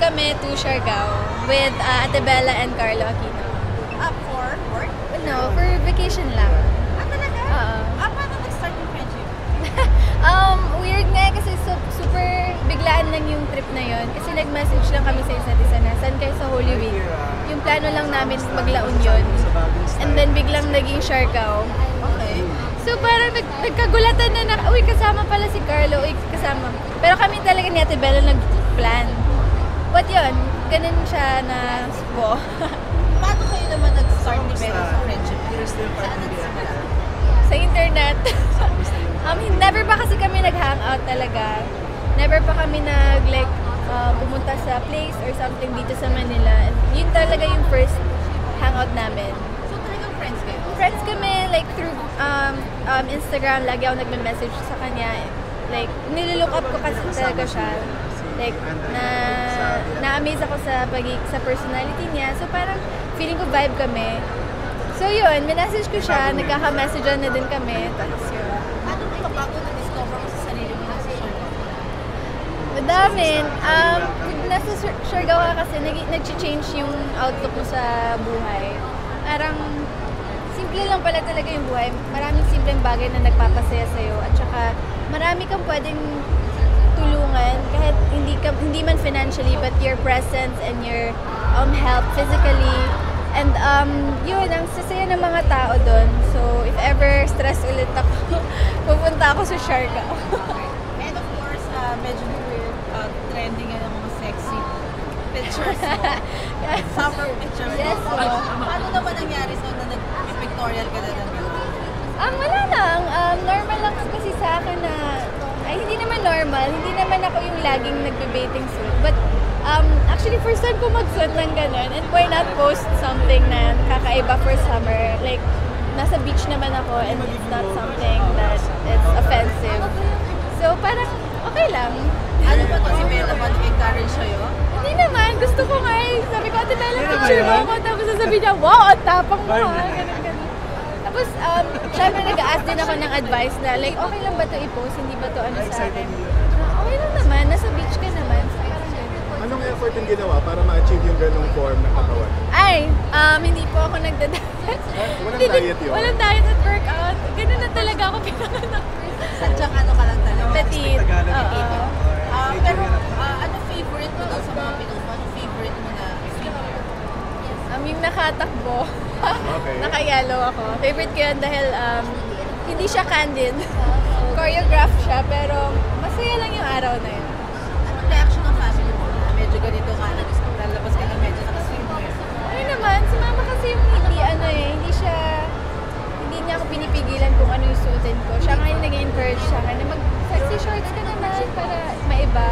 Siargao with uh, Ate Bella and Carlo Aquino. Up for work? No, for vacation lang. Ah, talaga? Oo. Ah, paano nag-start yung friendship? Um, weird nga eh, kasi so, super biglaan lang yung trip na yon Kasi nag-message lang kami sa isa't isa na, saan kayo sa Holy Week? Yung plano lang namin maglaon yon And then biglang naging Siargao. Okay. So parang nag, nagkagulatan na na, uy kasama pala si Carlo, uy kasama. Pero kami talaga ni Ate Bella nag-plan. Yun, ganun siya na po. Paano kayo naman nag-start ni Bella sa friendship? Saan nagsimula? sa internet. um, never pa kasi kami nag-hangout talaga. Never pa kami nag like uh, pumunta sa place or something dito sa Manila. And yun talaga yung first hangout namin. So talagang friends kayo? Friends kami like through um, um, Instagram, lagi ako nagme-message sa kanya. Like, nililook up ko kasi talaga siya. Like, na na-amaze ako sa pagi sa personality niya. So, parang feeling ko vibe kami. So, yun, minessage ko siya, nagkaka-messagean na din kami. Tapos yun. Ano ba bago na-discover mo sa sarili mo na sa? Madami. Um, pag nasa Siargao ka kasi, nag- nag-change yung outlook mo sa buhay. Parang, simple lang pala talaga yung buhay. Maraming simpleng bagay na nagpapasaya sa'yo. At saka, marami kang pwedeng tulungan kahit hindi ka hindi man financially but your presence and your um help physically and um yun ang sasaya ng mga tao doon so if ever stress ulit ako pupunta ako sa Siargao And of course, uh, medyo weird, uh, trending nga ng mga sexy pictures mo. Summer pictures mo. Yes, po. Paano naman nangyari sa na nag-pictorial ka na normal, hindi naman ako yung laging nagbe-bathing suit. But um, actually first time ko magsuot ng ganun and why not post something na kakaiba for summer? Like, nasa beach naman ako and it's not something that it's offensive. So parang okay lang. Ano ba to si Bella ba nag-encourage sa'yo? Hindi naman, gusto ko nga eh. Sabi ko, Ate Bella, picture mo ako. Tapos sasabihin niya, wow, ang tapang mo ha. Ganun, ganun. Tapos, um, syempre nag-ask din ako ng advice na, like, okay lang ba to i-post? Hindi ba to ano sa akin? Ah, okay lang naman, nasa beach ka naman. So. Anong effort yung ginawa para ma-achieve yung ganong form ng katawan? Ay, um, hindi po ako nagda-diet. walang diet yun? Walang diet at workout. Ganun na talaga ako pinanganak. Sadyang ano ka lang talaga? Petite. Oo. Ah, pero ah, ano favorite mo daw sa mga mo? Ano favorite mo na? Um, yung nakatakbo. Okay. Naka-yellow ako. Favorite ko yun dahil um, hindi siya candid. Choreograph siya, pero masaya lang yung araw na yun. Anong reaction ng family mo na medyo ganito ka na lalabas ka na medyo nakaswimwear? Ano naman, si mama kasi yung hindi ano eh, hindi siya, hindi niya ako pinipigilan kung ano yung suotin ko. Siya nga yung nag-encourage sa akin na mag sexy shorts ka naman para maiba.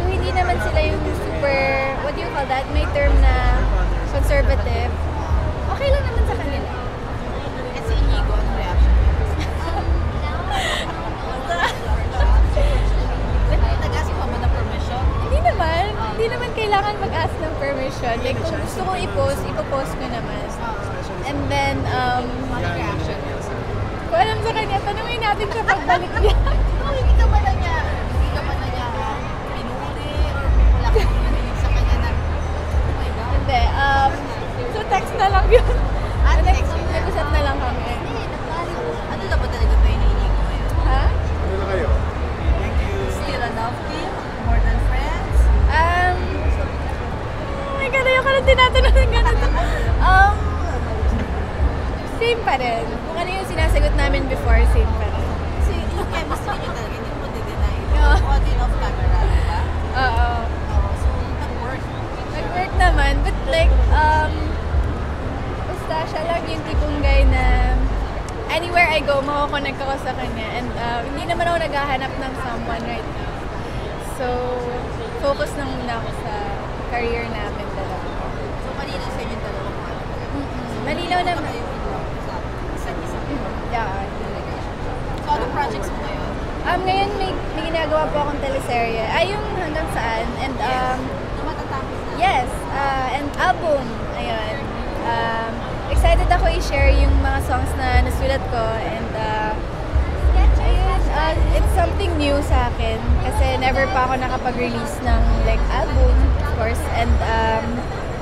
So hindi naman sila yung super, what do you call that? May term na conservative. Okay lang naman sa kanila. At si Inigo, anong reaction? Nag-ask ba ng permission? Hindi naman, hindi naman kailangan mag-ask ng permission. Like kung gusto kong i-post, ipopost ko naman. And then, um, Anong reaction niya? kung alam sa kanya, tanungin natin siya pagbalik niya. Oh, hindi ka ba na oh my God, ayoko na tinatanong ng ganun. Um, same pa rin. Kung ano yung sinasagot namin before, same pa rin. Kasi yung chemistry niyo talaga, hindi mo deny. Oo. On and off camera, di ba? Oo. Oo, so nag-work. Nag-work naman, but like, um, basta siya lang yung tipong guy na anywhere I go, makakonect ako sa kanya. And uh, hindi naman ako naghahanap ng someone right now. So, focus na muna ako sa career namin talaga. So malinaw sa inyo dalawa mo. Malinaw naman. Kayo sa isa't isa. Yeah. So anong projects mo ngayon? Um, ngayon may, may ginagawa po akong teleserye. Ay, yung hanggang saan. And um, matatapos na. Yes, uh, and album. Ayun. Um, excited ako i-share yung mga songs na nasulat ko and uh, ayun, uh, it's something new sa akin kasi never pa ako nakapag-release ng like album. Course. And um,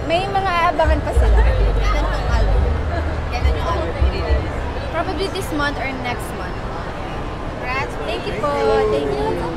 may mga aabangan pa sila. Kailan yung album? Kailan yung album? Probably this month or next month. Congrats! Thank you po. Thank you.